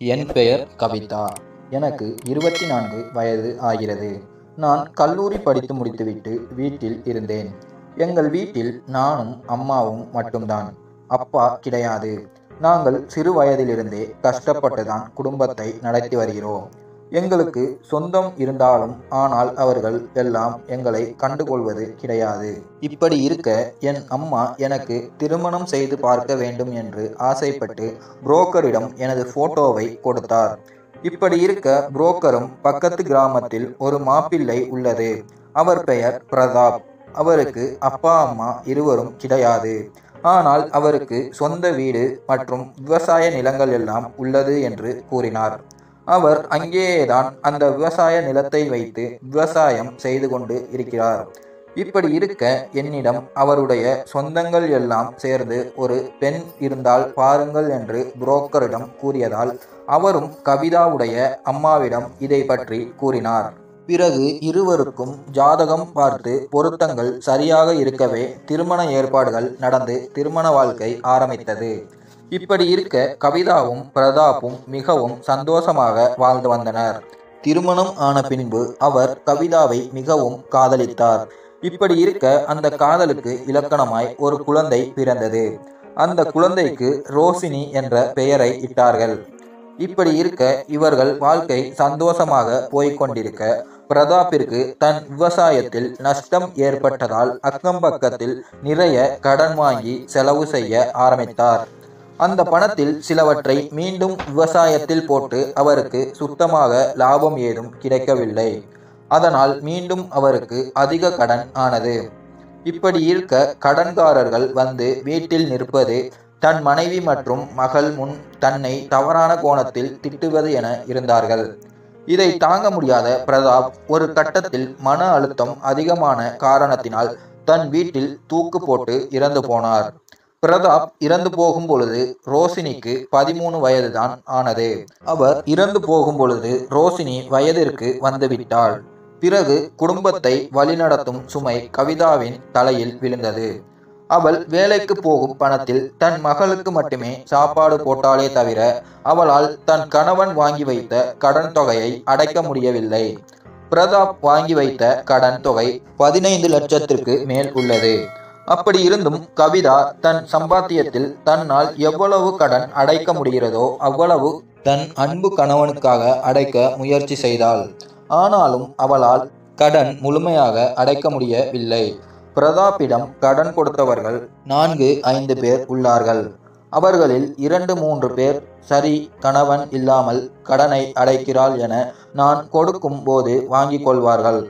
என் பெயர் கவிதா. எனக்கு இருபத்தி நான்கு வயது ஆகிறது. நான் கல்லூரி படித்து முடித்துவிட்டு வீட்டில் இருந்தேன். எங்கள் வீட்டில் நானும் அம்மாவும் மட்டும்தான். அப்பா கிடையாது. நாங்கள் சிறு வயதிலிருந்தே கஷ்டப்பட்டுதான் குடும்பத்தை நடத்தி வருகிறோம். எங்களுக்கு சொந்தம் இருந்தாலும் ஆனால் அவர்கள் எல்லாம் எங்களை கண்டுகொள்வது கிடையாது. இப்படி இருக்க என் அம்மா எனக்கு திருமணம் செய்து பார்க்க வேண்டும் என்று ஆசைப்பட்டு புரோக்கரிடம் எனது போட்டோவை கொடுத்தார். இப்படி இருக்க புரோக்கரும் பக்கத்து கிராமத்தில் ஒரு மாப்பிள்ளை உள்ளது. அவர் பெயர் பிரதாப். அவருக்கு அப்பா அம்மா இருவரும் கிடையாது. ஆனால் அவருக்கு சொந்த வீடு மற்றும் விவசாய நிலங்கள் எல்லாம் உள்ளது என்று கூறினார். அவர் அங்கேயேதான் அந்த விவசாய நிலத்தை வைத்து விவசாயம் செய்து கொண்டு இருக்கிறார். இப்படி இருக்க என்னிடம் அவருடைய சொந்தங்கள் எல்லாம் சேர்ந்து ஒரு பெண் இருந்தால் பாருங்கள் என்று புரோக்கரிடம் கூறியதால் அவரும் கவிதாவுடைய அம்மாவிடம் இதை பற்றி கூறினார். பிறகு இருவருக்கும் ஜாதகம் பார்த்து பொருத்தங்கள் சரியாக இருக்கவே திருமண ஏற்பாடுகள் நடந்து திருமண வாழ்க்கை ஆரம்பித்தது. இப்படி இருக்க கவிதாவும் பிரதாப்பும் மிகவும் சந்தோஷமாக வாழ்ந்து வந்தனர். திருமணம் ஆன பின்பு அவர் கவிதாவை மிகவும் காதலித்தார். இப்படி இருக்க அந்த காதலுக்கு இலக்கணமாய் ஒரு குழந்தை பிறந்தது. அந்த குழந்தைக்கு ரோசினி என்ற பெயரை இட்டார்கள். இப்படி இருக்க இவர்கள் வாழ்க்கை சந்தோஷமாக போய்கொண்டிருக்க பிரதாப்பிற்கு தன் விவசாயத்தில் நஷ்டம் ஏற்பட்டதால் அக்கம் பக்கத்தில் நிறைய கடன் வாங்கி செலவு செய்ய ஆரம்பித்தார். அந்த பணத்தில் சிலவற்றை மீண்டும் விவசாயத்தில் போட்டு அவருக்கு சுத்தமாக லாபம் ஏதும் கிடைக்கவில்லை. அதனால் மீண்டும் அவருக்கு அதிக கடன் ஆனது. இப்படி இருக்க கடன்காரர்கள் வந்து வீட்டில் நிற்பது தன் மனைவி மற்றும் மகள் முன் தன்னை தவறான கோணத்தில் திட்டுவது என இருந்தார்கள். இதை தாங்க முடியாத பிரதாப் ஒரு கட்டத்தில் மன அழுத்தம் அதிகமான காரணத்தினால் தன் வீட்டில் தூக்கு போட்டு இறந்து போனார். பிரதாப் இறந்து போகும் பொழுது ரோசினிக்கு பதிமூணு வயதுதான் ஆனது. அவர் இறந்து போகும் பொழுது ரோசினி வயதிற்கு வந்துவிட்டாள். பிறகு குடும்பத்தை வழிநடத்தும் சுமை கவிதாவின் தலையில் விழுந்தது. அவள் வேலைக்கு போகும் பணத்தில் தன் மகளுக்கு மட்டுமே சாப்பாடு போட்டாலே தவிர அவளால் தன் கணவன் வாங்கி வைத்த கடன் தொகையை அடைக்க முடியவில்லை. பிரதாப் வாங்கி வைத்த கடன் தொகை பதினைந்து லட்சத்திற்கு மேல் உள்ளது. அப்படி இருந்தும் கவிதா தன் சம்பாத்தியத்தில் தன்னால் எவ்வளவு கடன் அடைக்க முடிகிறதோ அவ்வளவு தன் அன்பு கணவனுக்காக அடைக்க முயற்சி செய்தாள். ஆனாலும் அவளால் கடன் முழுமையாக அடைக்க முடியவில்லை. பிரதாப்பிடம் கடன் கொடுத்தவர்கள் நான்கு ஐந்து பேர் உள்ளார்கள். அவர்களில் இரண்டு மூன்று பேர் சரி கணவன் இல்லாமல் கடனை அடைக்கிறாள் என நான் கொடுக்கும் போது வாங்கிக் கொள்வார்கள்.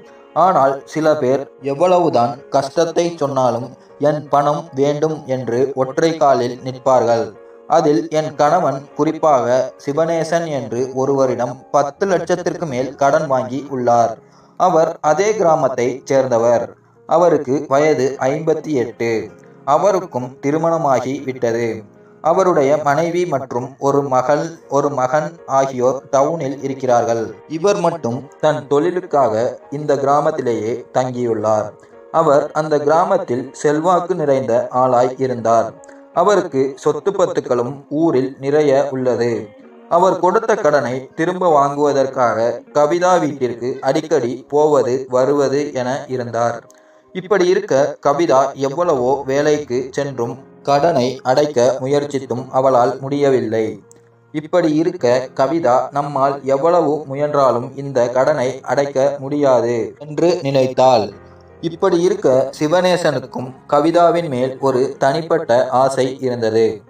ஆனால் சில பேர் எவ்வளவுதான் கஷ்டத்தை சொன்னாலும் என் பணம் வேண்டும் என்று ஒற்றை காலில் நிற்பார்கள். அதில் என் கணவன் குறிப்பாக சிவனேசன் என்று ஒருவரிடம் பத்து லட்சத்திற்கு மேல் கடன் வாங்கி உள்ளார். அவர் அதே கிராமத்தை சேர்ந்தவர். அவருக்கு வயது ஐம்பத்தி எட்டு. அவருக்கும் திருமணமாகி விட்டது. அவருடைய மனைவி மற்றும் ஒரு மகள் ஒரு மகன் ஆகியோர் டவுனில் இருக்கிறார்கள். இவர் மட்டும் தன் தொழிலுக்காக இந்த கிராமத்திலேயே தங்கியுள்ளார். அவர் அந்த கிராமத்தில் செல்வாக்கு நிறைந்த ஆளாய் இருந்தார். அவருக்கு சொத்து பத்துக்களும் ஊரில் நிறைய உள்ளது. அவர் கொடுத்த கடனை திரும்ப வாங்குவதற்காக கவிதா வீட்டிற்கு அடிக்கடி போவது வருவது என இருந்தார். இப்படி இருக்க கவிதா எவ்வளவோ வேலைக்கு சென்றும் கடனை அடைக்க முயற்சித்தும் அவளால் முடியவில்லை. இப்படி இருக்க கவிதா நம்மால் எவ்வளவு முயன்றாலும் இந்த கடனை அடைக்க முடியாது என்று நினைத்தாள். இப்படி இருக்க சிவநேசனுக்கும் கவிதாவின் மேல் ஒரு தனிப்பட்ட ஆசை இருந்தது.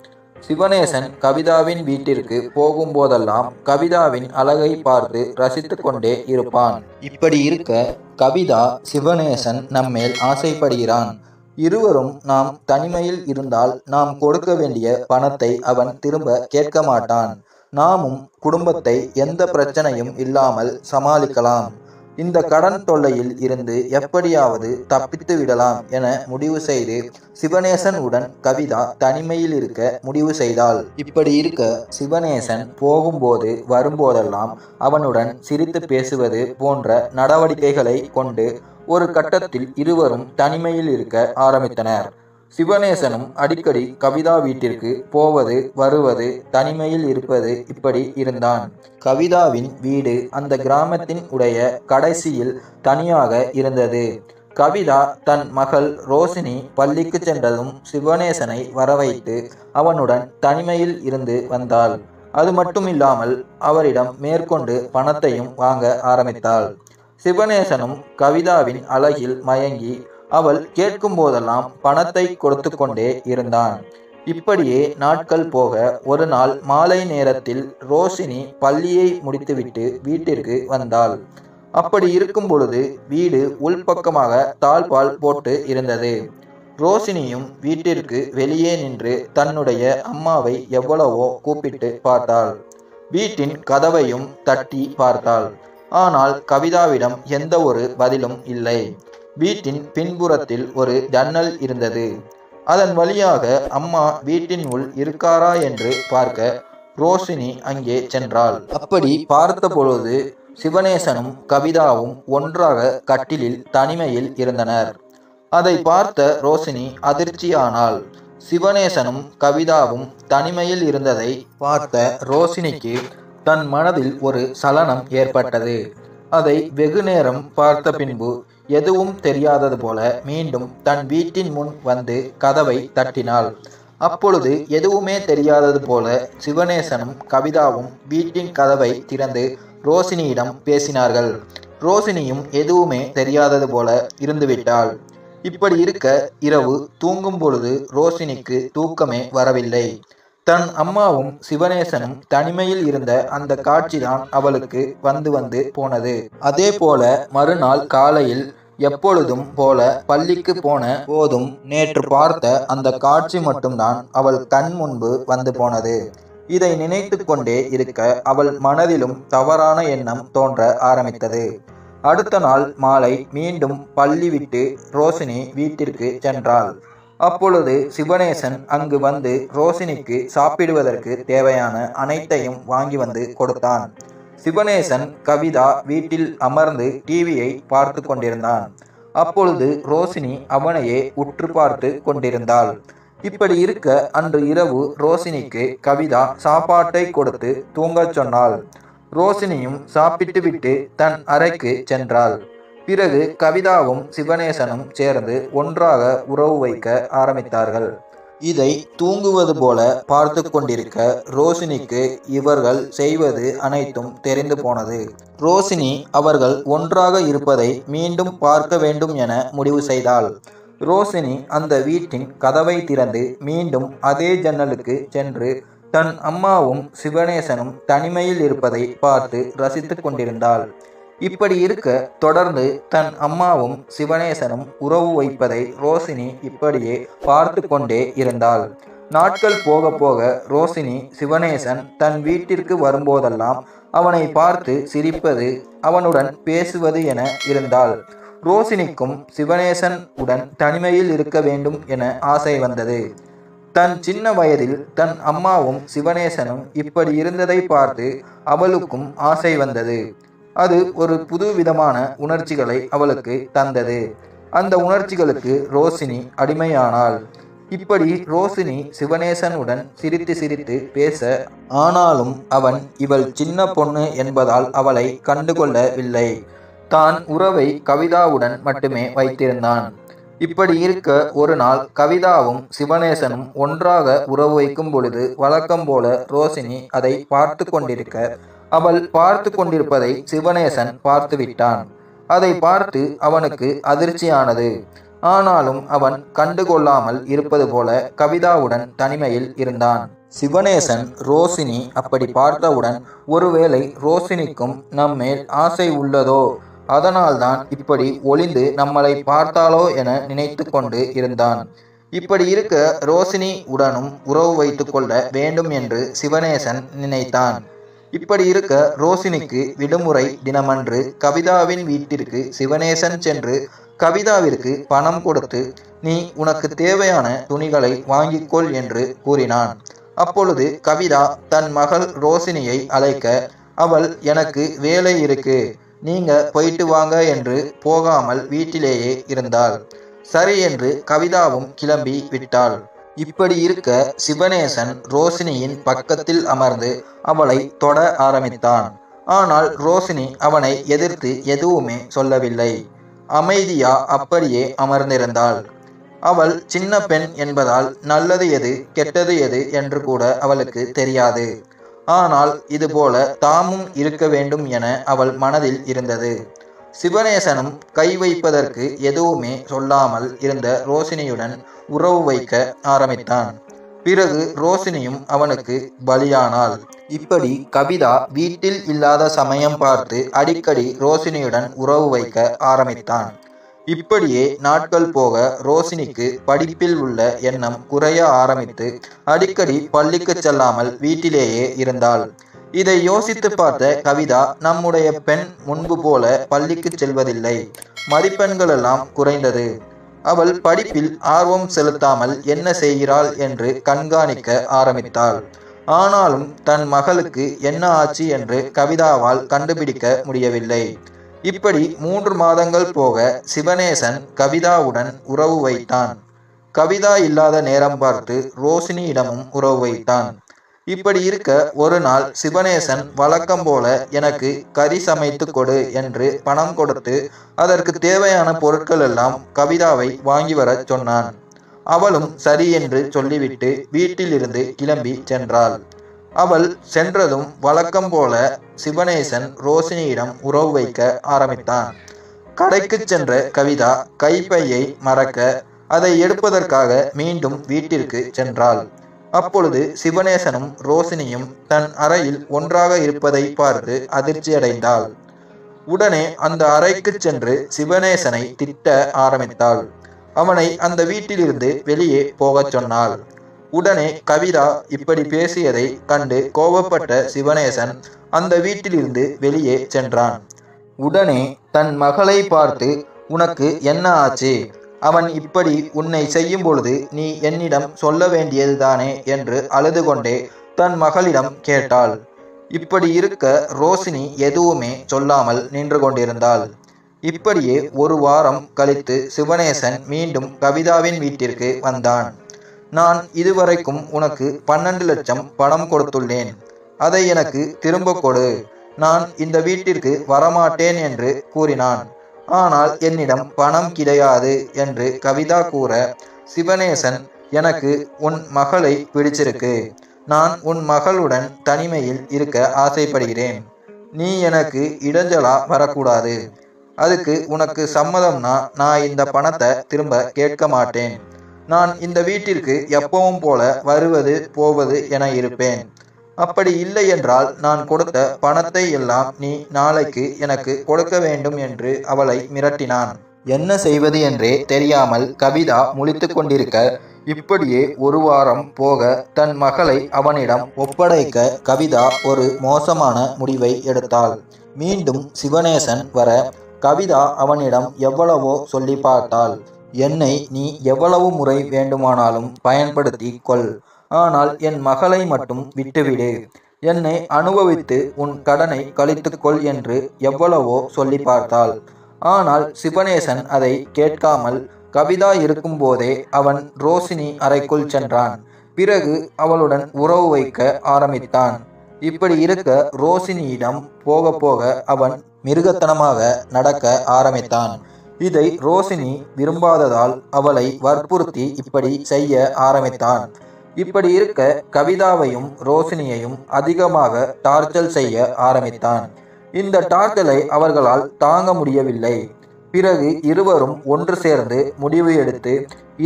சிவநேசன் கவிதாவின் வீட்டிற்கு போகும்போதெல்லாம் கவிதாவின் அழகை பார்த்து ரசித்து கொண்டே இருப்பான். இப்படி இருக்க கவிதா சிவநேசன் நம்மேல் ஆசைப்படுகிறான். இருவரும் நாம் தனிமையில் இருந்தால் நாம் கொடுக்க வேண்டிய பணத்தை அவன் திரும்ப கேட்க மாட்டான். நாமும் குடும்பத்தை எந்த பிரச்சனையும் இல்லாமல் சமாளிக்கலாம். இந்த கடன் தொல்லையில் இருந்து எப்படியாவது தப்பித்து விடலாம் என முடிவு செய்து சிவனேசன் உடன் கவிதா தனிமையில் இருக்க முடிவு செய்தாள். இப்படி இருக்க சிவனேசன் போகும்போது வரும்போதெல்லாம் அவனுடன் சிரித்து பேசுவது போன்ற நடவடிக்கைகளை கொண்டு ஒரு கட்டத்தில் இருவரும் தனிமையில் இருக்க ஆரம்பித்தனர். சிவநேசனும் அடிக்கடி கவிதா வீட்டிற்கு போவது வருவது தனிமையில் இருப்பது இப்படி இருந்தான். கவிதாவின் வீடு அந்த கிராமத்தின் உடைய கடைசியில் தனியாக இருந்தது. கவிதா தன் மகள் ரோசினி பள்ளிக்கு சென்றதும் சிவநேசனை வரவைத்து அவனுடன் தனிமையில் இருந்து வந்தாள். அது மட்டுமில்லாமல் அவரிடம் மேற்கொண்டு பணத்தையும் வாங்க ஆரம்பித்தாள். சிவநேசனும் கவிதாவின் அழகில் மயங்கி அவள் கேட்கும் போதெல்லாம் பணத்தை கொடுத்து கொண்டே இருந்தான். இப்படியே நாட்கள் போக ஒரு நாள் மாலை நேரத்தில் ரோஷினி பள்ளியை முடித்துவிட்டு வீட்டிற்கு வந்தாள். அப்படி இருக்கும் பொழுது வீடு உள்பக்கமாக தாழ்பால் போட்டு இருந்தது. ரோஷினியும் வீட்டிற்கு வெளியே நின்று தன்னுடைய அம்மாவை எவ்வளவோ கூப்பிட்டு பார்த்தாள். வீட்டின் கதவையும் தட்டி பார்த்தாள். ஆனால் கவிதாவிடம் எந்த ஒரு பதிலும் இல்லை. வீட்டின் பின்புறத்தில் ஒரு ஜன்னல் இருந்தது. அதன் வழியாக அம்மா வீட்டின் உள் இருக்காரா என்று பார்க்க ரோஷினி அங்கே சென்றாள். அப்படி பார்த்த பொழுது சிவனேசனும் கவிதாவும் ஒன்றாக கட்டிலில் தனிமையில் இருந்தனர். அதை பார்த்த ரோஷினி அதிர்ச்சியானாள். சிவனேசனும் கவிதாவும் தனிமையில் இருந்ததை பார்த்த ரோஷினிக்கு தன் மனதில் ஒரு சலனம் ஏற்பட்டது. அதை வெகு நேரம் பார்த்த பின்பு எதுவும் தெரியாதது போல மீண்டும் தன் வீட்டின் முன் வந்து கதவை தட்டினாள். அப்பொழுது எதுவுமே தெரியாதது போல சிவனேசனும் கவிதாவும் வீட்டின் கதவை திறந்து ரோசினியிடம் பேசினார்கள். ரோசினியும் எதுவுமே தெரியாதது போல இருந்துவிட்டாள். இப்படி இருக்க இரவு தூங்கும் பொழுது ரோசினிக்கு தூக்கமே வரவில்லை. தன் அம்மாவும் சிவனேசனும் தனிமையில் இருந்த அந்த காட்சிதான் அவளுக்கு வந்து வந்து போனது. அதே போல மறுநாள் காலையில் எப்பொழுதும் போல பள்ளிக்கு போன போதும் நேற்று பார்த்த அந்த காட்சி மட்டும்தான் அவள் கண் முன்பு வந்து போனது. இதை நினைத்து கொண்டே இருக்க அவள் மனதிலும் தவறான எண்ணம் தோன்ற ஆரம்பித்தது. அடுத்த நாள் மாலை மீண்டும் பள்ளி விட்டு ரோஷினி வீட்டிற்கு சென்றாள். அப்பொழுது சிவனேசன் அங்கு வந்து ரோஷினிக்கு சாப்பிடுவதற்கு தேவையான அனைத்தையும் வாங்கி வந்து கொடுத்தான். சிவனேசன் கவிதா வீட்டில் அமர்ந்து டிவியை பார்த்து கொண்டிருந்தான். அப்பொழுது ரோஷினி அவனையே உற்று பார்த்து கொண்டிருந்தாள். இப்படி இருக்க அன்று இரவு ரோஷினிக்கு கவிதா சாப்பாட்டை கொடுத்து தூங்கச் சொன்னாள். ரோஷினியும் சாப்பிட்டுவிட்டு தன் அறைக்கு சென்றாள். பிறகு கவிதாவும் சிவனேசனும் சேர்ந்து ஒன்றாக உறவு வைக்க ஆரம்பித்தார்கள். இதை தூங்குவது போல பார்த்து கொண்டிருக்க ரோஷினிக்கு இவர்கள் செய்வது அனைத்தும் தெரிந்து போனது. ரோஷினி அவர்கள் ஒன்றாக இருப்பதை மீண்டும் பார்க்க வேண்டும் என முடிவு செய்தாள். ரோஷினி அந்த வீட்டின் கதவை திறந்து மீண்டும் அதே ஜன்னலுக்கு சென்று தன் அம்மாவும் சிவனேசனும் தனிமையில் இருப்பதை பார்த்து ரசித்து கொண்டிருந்தாள். இப்படி இருக்க தொடர்ந்து தன் அம்மாவும் சிவனேசனும் உறவு வைப்பதை ரோசினி இப்படியே பார்த்து கொண்டே இருந்தாள். நாட்கள் போக போக ரோசினி சிவனேசன் தன் வீட்டிற்கு வரும்போதெல்லாம் அவனை பார்த்து சிரிப்பது அவனுடன் பேசுவது என இருந்தாள். ரோசினிக்கும் சிவனேசன் உடன் தனிமையில் இருக்க வேண்டும் என ஆசை வந்தது. தன் சின்ன வயதில் தன் அம்மாவும் சிவனேசனும் இப்படி இருந்ததை பார்த்து அவளுக்கும் ஆசை வந்தது. அது ஒரு புது விதமான உணர்ச்சிகளை அவளுக்கு தந்தது. அந்த உணர்ச்சிகளுக்கு ரோசினி அடிமையானாள். இப்படி ரோசினி சிவனேசனுடன் சிரித்து சிரித்து பேச ஆனாலும் அவன் இவள் சின்ன பொண்ணு என்பதால் அவளை கண்டுகொள்ளவில்லை. தான் உறவை கவிதாவுடன் மட்டுமே வைத்திருந்தான். இப்படி இருக்க ஒரு நாள் கவிதாவும் சிவனேசனும் ஒன்றாக உறவு வைக்கும் பொழுது வழக்கம் போல ரோசினி அதை பார்த்து கொண்டிருக்க அவள் பார்த்து கொண்டிருப்பதை சிவனேசன் பார்த்து விட்டான் அதை பார்த்து அவனுக்கு அதிர்ச்சியானது. ஆனாலும் அவன் கண்டுகொள்ளாமல் இருப்பது போல கவிதாவுடன் தனிமையில் இருந்தான். சிவனேசன் ரோசினி அப்படி பார்த்தவுடன் ஒருவேளை ரோசினிக்கும் நம்மேல் ஆசை உள்ளதோ? அதனால்தான் இப்படி ஒளிந்து நம்மளை பார்த்தாலோ என நினைத்து கொண்டு இருந்தான். இப்படி இருக்க ரோசினி உடனும் உறவு வைத்துக்கொள்ள வேண்டும் என்று சிவனேசன் நினைத்தான். இப்படி இருக்க ரோசினிக்கு விடுமுறை தினமன்று கவிதாவின் வீட்டிற்கு சிவனேசன் சென்று கவிதாவிற்கு பணம் கொடுத்து நீ உனக்கு தேவையான துணிகளை வாங்கிக்கொள் என்று கூறினான். அப்பொழுது கவிதா தன் மகள் ரோசினியை அழைக்க அவள் எனக்கு வேலை இருக்கு. நீங்க போயிட்டு வாங்க என்று போகாமல் வீட்டிலேயே இருந்தாள். சரி என்று கவிதாவும் கிளம்பி விட்டாள். இப்படி இருக்க சிவனேசன் ரோசினியின் பக்கத்தில் அமர்ந்து அவளை தொட ஆரம்பித்தான். ஆனால் ரோசினி அவனை எதிர்த்து எதுவுமே சொல்லவில்லை. அமைதியா அப்படியே அமர்ந்திருந்தாள். அவள் சின்ன பெண் என்பதால் நல்லது எது கெட்டது எது என்று கூட அவளுக்கு தெரியாது. ஆனால் இதுபோல தாமும் இருக்க வேண்டும் என அவள் மனதில் இருந்தது. சிவநேசனும் கை வைப்பதற்கு எதுவுமே சொல்லாமல் இருந்த ரோசினியுடன் உறவு வைக்க ஆரம்பித்தான். பிறகு ரோசினியும் அவனுக்கு பலியானாள். இப்படி கவிதா வீட்டில் இல்லாத சமயம் பார்த்து அடிக்கடி ரோசினியுடன் உறவு வைக்க ஆரம்பித்தான். இப்படியே நாட்கள் போக ரோசினிக்கு படிப்பில் உள்ள எண்ணம் குறைய ஆரம்பித்து அடிக்கடி பள்ளிக்கு செல்லாமல் வீட்டிலேயே இருந்தாள். இதை யோசித்து பார்த்த கவிதா நம்முடைய பெண் முன்பு போல பள்ளிக்கு செல்வதில்லை. மதிப்பெண்கள் எல்லாம் குறைந்தது. அவள் படிப்பில் ஆர்வம் செலுத்தாமல் என்ன செய்கிறாள் என்று கண்காணிக்க ஆரம்பித்தாள். ஆனாலும் தன் மகளுக்கு என்ன ஆச்சு என்று கவிதாவால் கண்டுபிடிக்க முடியவில்லை. இப்படி மூன்று மாதங்கள் போக சிவனேசன் கவிதாவுடன் உறவு வைத்தான். கவிதா இல்லாத நேரம் பார்த்து ரோசினியிடமும் உறவு வைத்தான். இப்படி இருக்க ஒரு நாள் சிவனேசன் வழக்கம் போல எனக்கு கறி சமைத்து கொடு என்று பணம் கொடுத்து அதற்கு தேவையான பொருட்கள் எல்லாம் கவிதாவை வாங்கி வரச் சொன்னான். அவளும் சரி என்று சொல்லிவிட்டு வீட்டிலிருந்து கிளம்பி சென்றாள். அவள் சென்றதும் வழக்கம் போல சிவனேசன் ரோசினியிடம் உறவு வைக்க ஆரம்பித்தான். கடைக்கு சென்ற கவிதா கைப்பையை மறக்க அதை எடுப்பதற்காக மீண்டும் வீட்டிற்கு சென்றாள். அப்பொழுது சிவனேசனும் ரோசினியும் தன் அறையில் ஒன்றாக இருப்பதை பார்த்து அதிர்ச்சியடைந்தாள். உடனே அந்த அறைக்கு சென்று சிவனேசனை திட்ட ஆரம்பித்தாள். அவனை அந்த வீட்டிலிருந்து வெளியே போகச் சொன்னாள். உடனே கவிதா இப்படி பேசியதை கண்டு கோபப்பட்ட சிவனேசன் அந்த வீட்டிலிருந்து வெளியே சென்றான். உடனே தன் மகளை பார்த்து உனக்கு என்ன ஆச்சு? அவன் இப்படி உன்னை செய்யும் பொழுது நீ என்னிடம் சொல்ல வேண்டியதுதானே என்று அழுது கொண்டே தன் மகளிடம் கேட்டாள். இப்படி இருக்க ரோசினி எதுவுமே சொல்லாமல் நின்று கொண்டிருந்தாள். இப்படியே ஒரு வாரம் கழித்து சிவனேசன் மீண்டும் கவிதாவின் வீட்டிற்கு வந்தான். நான் இதுவரைக்கும் உனக்கு பன்னெண்டு லட்சம் பணம் கொடுத்துள்ளேன். அதை எனக்கு திரும்ப கொடு. நான் இந்த வீட்டிற்கு வரமாட்டேன் என்று கூறினான். ஆனால் என்னிடம் பணம் கிடையாது என்று கவிதா கூற சிவனேசன் எனக்கு உன் மகளை பிடிச்சிருக்கு. நான் உன் மகளுடன் தனிமையில் இருக்க ஆசைப்படுகிறேன். நீ எனக்கு இடைஞ்சலா வரக்கூடாது. அதுக்கு உனக்கு சம்மதம்னா நான் இந்த பணத்தை திரும்ப கேட்க மாட்டேன். நான் இந்த வீட்டிற்கு எப்பவும் போல வருவது போவது என இருப்பேன். அப்படி இல்லை என்றால் நான் கொடுத்த பணத்தை எல்லாம் நீ நாளைக்கு எனக்கு கொடுக்க வேண்டும் என்று அவளை மிரட்டினான். என்ன செய்வது என்றே தெரியாமல் கவிதா முழித்து கொண்டிருக்க இப்படியே ஒரு வாரம் போக தன் மகளை அவனிடம் ஒப்படைக்க கவிதா ஒரு மோசமான முடிவை எடுத்தாள். மீண்டும் சிவனேசன் வர கவிதா அவனிடம் எவ்வளவோ சொல்லி பார்த்தாள். என்னை நீ எவ்வளவு முறை வேண்டுமானாலும் பயன்படுத்தி கொள். ஆனால் என் மகளை மட்டும் விட்டுவிடு. என்னை அனுபவித்து உன் கடனை கழித்துக்கொள் என்று எவ்வளவோ சொல்லி பார்த்தாள். ஆனால் சிவனேசன் அதை கேட்காமல் கவிதா இருக்கும்போதே அவன் ரோசினி அறைக்குள் சென்றான். பிறகு அவளுடன் உறவு வைக்க ஆரம்பித்தான். இப்படி இருக்க ரோசினியிடம் போக போக அவன் மிருகத்தனமாக நடக்க ஆரம்பித்தான். இதை ரோசினி விரும்பாததால் அவளை வற்புறுத்தி இப்படி செய்ய ஆரம்பித்தான். இப்படி இருக்க கவிதாவையும் ரோசினியையும் அதிகமாக டார்ச்சல் செய்ய ஆரம்பித்தான். இந்த டார்ச்சலை அவர்களால் தாங்க முடியவில்லை. பிறகு இருவரும் ஒன்று சேர்ந்து முடிவு எடுத்து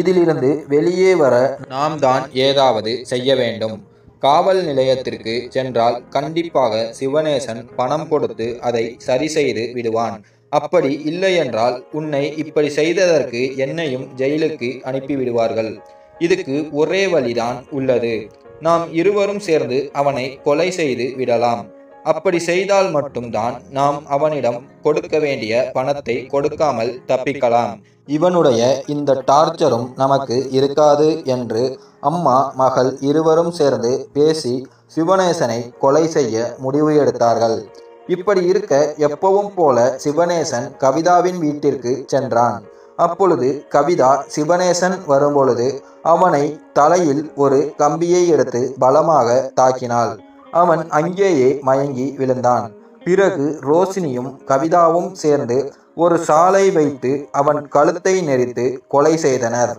இதிலிருந்து வெளியே வர நாம் தான் ஏதாவது செய்ய வேண்டும். காவல் நிலையத்திற்கு சென்றால் கண்டிப்பாக சிவனேசன் பணம் கொடுத்து அதை சரி செய்து விடுவான். அப்படி இல்லையென்றால் உன்னை இப்படி செய்ததற்கு என்னையும் ஜெயிலுக்கு அனுப்பி விடுவார்கள் இதுக்கு ஒரே வழிதான் உள்ளது. நாம் இருவரும் சேர்ந்து அவனை கொலை செய்து விடலாம். அப்படி செய்தால் மட்டும்தான் நாம் அவனிடம் கொடுக்க வேண்டிய பணத்தை கொடுக்காமல் தப்பிக்கலாம். இவனுடைய இந்த டார்ச்சரும் நமக்கு இருக்காது என்று அம்மா மகள் இருவரும் சேர்ந்து பேசி சிவனேசனை கொலை செய்ய முடிவு எடுத்தார்கள். இப்படி இருக்க எப்பவும் போல சிவனேசன் கவிதாவின் வீட்டிற்கு சென்றான். அப்பொழுது கவிதா சிவனேசன் வரும்பொழுது அவனை தலையில் ஒரு கம்பியை எடுத்து பலமாக தாக்கினாள். அவன் அங்கேயே மயங்கி விழுந்தான். பிறகு ரோசினியும் கவிதாவும் சேர்ந்து ஒரு சாலை வைத்து அவன் கழுத்தை நெரித்து கொலை செய்தனர்.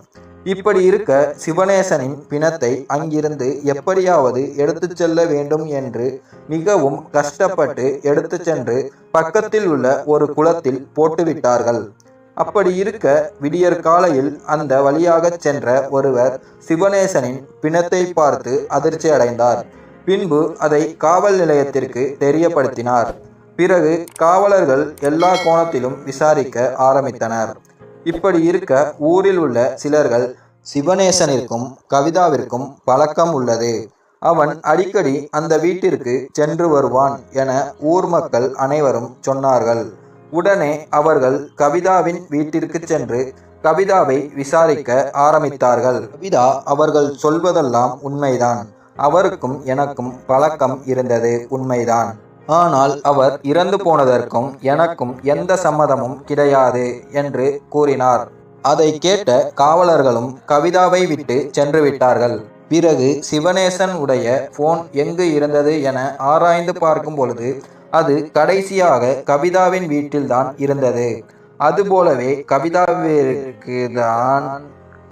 இப்படி இருக்க சிவனேசனின் பிணத்தை அங்கிருந்து எப்படியாவது எடுத்துச் செல்ல வேண்டும் என்று மிகவும் கஷ்டப்பட்டு எடுத்துச் சென்று பக்கத்தில் உள்ள ஒரு குளத்தில் போட்டுவிட்டார்கள். அப்படி இருக்க விடியற் காலையில் அந்த வழியாகச் சென்ற ஒருவர் சிவனேசனின் பிணத்தை பார்த்து அதிர்ச்சி அடைந்தார். பின்பு அதை காவல் நிலையத்திற்கு தெரியப்படுத்தினார். பிறகு காவலர்கள் எல்லா கோணத்திலும் விசாரிக்க ஆரம்பித்தனர். இப்படி இருக்க ஊரில் உள்ள சிலர்கள் சிவனேசனிற்கும் கவிதாவிற்கும் பழக்கம் உள்ளது. அவன் அடிக்கடி அந்த வீட்டிற்கு சென்று வருவான் என ஊர் மக்கள் அனைவரும் சொன்னார்கள். உடனே அவர்கள் கவிதாவின் வீட்டிற்கு சென்று கவிதாவை விசாரிக்க ஆரம்பித்தார்கள். கவிதா அவர்கள் சொல்வதெல்லாம் உண்மைதான். அவருக்கும் எனக்கும் பழக்கம் இருந்தது உண்மைதான். ஆனால் அவர் இறந்து போனதற்கும் எனக்கும் எந்த சம்மதமும் கிடையாது என்று கூறினார். அதை கேட்ட காவலர்களும் கவிதாவை விட்டு சென்று விட்டார்கள். பிறகு சிவனேசன் உடைய போன் எங்கு இருந்தது என ஆராய்ந்து பார்க்கும் பொழுது அது கடைசியாக கவிதாவின் வீட்டில்தான் இருந்தது. அதுபோலவே கவிதாவிற்கு தான்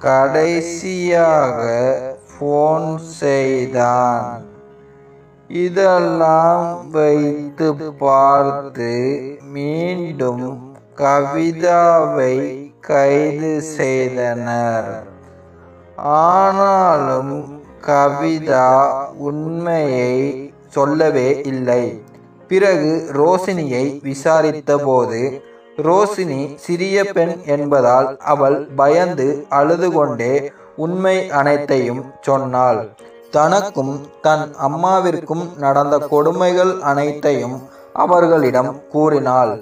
கடைசியாக போன் செய்தான். இதெல்லாம் வைத்து பார்த்து மீண்டும் கவிதாவை கைது செய்தனர். ஆனாலும் கவிதா உண்மையை சொல்லவே இல்லை. பிறகு ரோசினியை விசாரித்த போது ரோசினி சிறிய பெண் என்பதால் அவள் பயந்து அழுது கொண்டே உண்மை அனைத்தையும் சொன்னாள். தனக்கும் தன் அம்மாவிற்கும் நடந்த கொடுமைகள் அனைத்தையும் அவர்களிடம் கூறினாள்.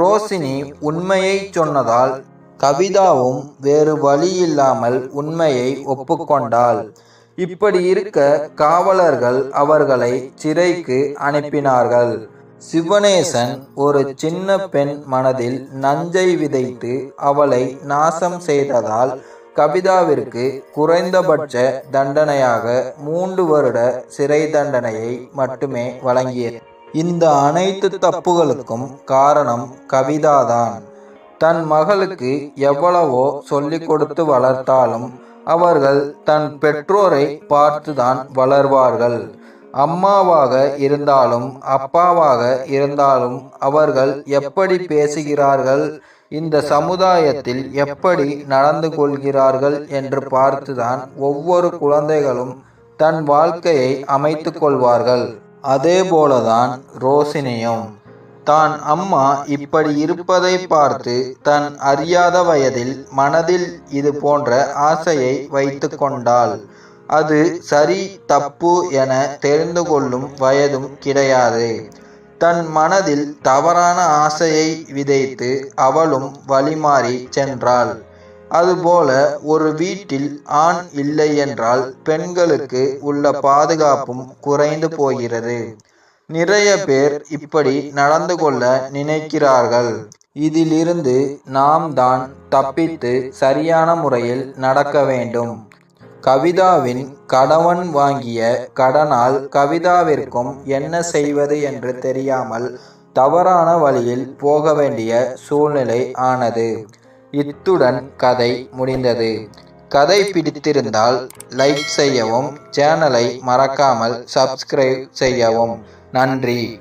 ரோசினி உண்மையை சொன்னதால் கவிதாவும் வேறு வழியில்லாமல் உண்மையை ஒப்புக்கொண்டாள். இப்படி இருக்க காவலர்கள் அவர்களை சிறைக்கு அனுப்பினார்கள். சிவனேசன் ஒரு சின்ன பெண் மனதில் நஞ்சை விதைத்து அவளை நாசம் செய்ததால் கவிதாவிற்கு குறைந்தபட்ச தண்டனையாக மூன்று வருட சிறை தண்டனையை மட்டுமே வழங்கியது. இந்த அனைத்து தப்புகளுக்கும் காரணம் கவிதாதான் தன் மகளுக்கு எவ்வளவோ சொல்லிக் கொடுத்து வளர்த்தாலும் அவர்கள் தன் பெற்றோரை பார்த்துதான் வளர்வார்கள். அம்மாவாக இருந்தாலும் அப்பாவாக இருந்தாலும் அவர்கள் எப்படி பேசுகிறார்கள்? இந்த சமுதாயத்தில் எப்படி நடந்து கொள்கிறார்கள் என்று பார்த்துதான் ஒவ்வொரு குழந்தைகளும் தன் வாழ்க்கையை அமைத்து கொள்வார்கள். அதே போலதான் ரோசினியும் தான் அம்மா இப்படி இருப்பதை பார்த்து தன் அறியாத வயதில் மனதில் இது போன்ற ஆசையை வைத்து கொண்டாள். அது சரி தப்பு என தெரிந்து கொள்ளும் வயதும் கிடையாது. தன் மனதில் தவறான ஆசையை விதைத்து அவளும் வழிமாறி சென்றாள். அதுபோல ஒரு வீட்டில் ஆண் இல்லை என்றால் பெண்களுக்கு உள்ள பாதுகாப்பும் குறைந்து போகிறது. நிறைய பேர் இப்படி நடந்து கொள்ள நினைக்கிறார்கள். இதிலிருந்து நாம் தான் தப்பித்து சரியான முறையில் நடக்க வேண்டும். கவிதாவின் கடவன் வாங்கிய கடனால் கவிதாவிற்கும் என்ன செய்வது என்று தெரியாமல் தவறான வழியில் போக வேண்டிய சூழ்நிலை ஆனது. இத்துடன் கதை முடிந்தது. கதை பிடித்திருந்தால் லைக் செய்யவும் சேனலை மறக்காமல் சப்ஸ்கிரைப் செய்யவும். நன்றி.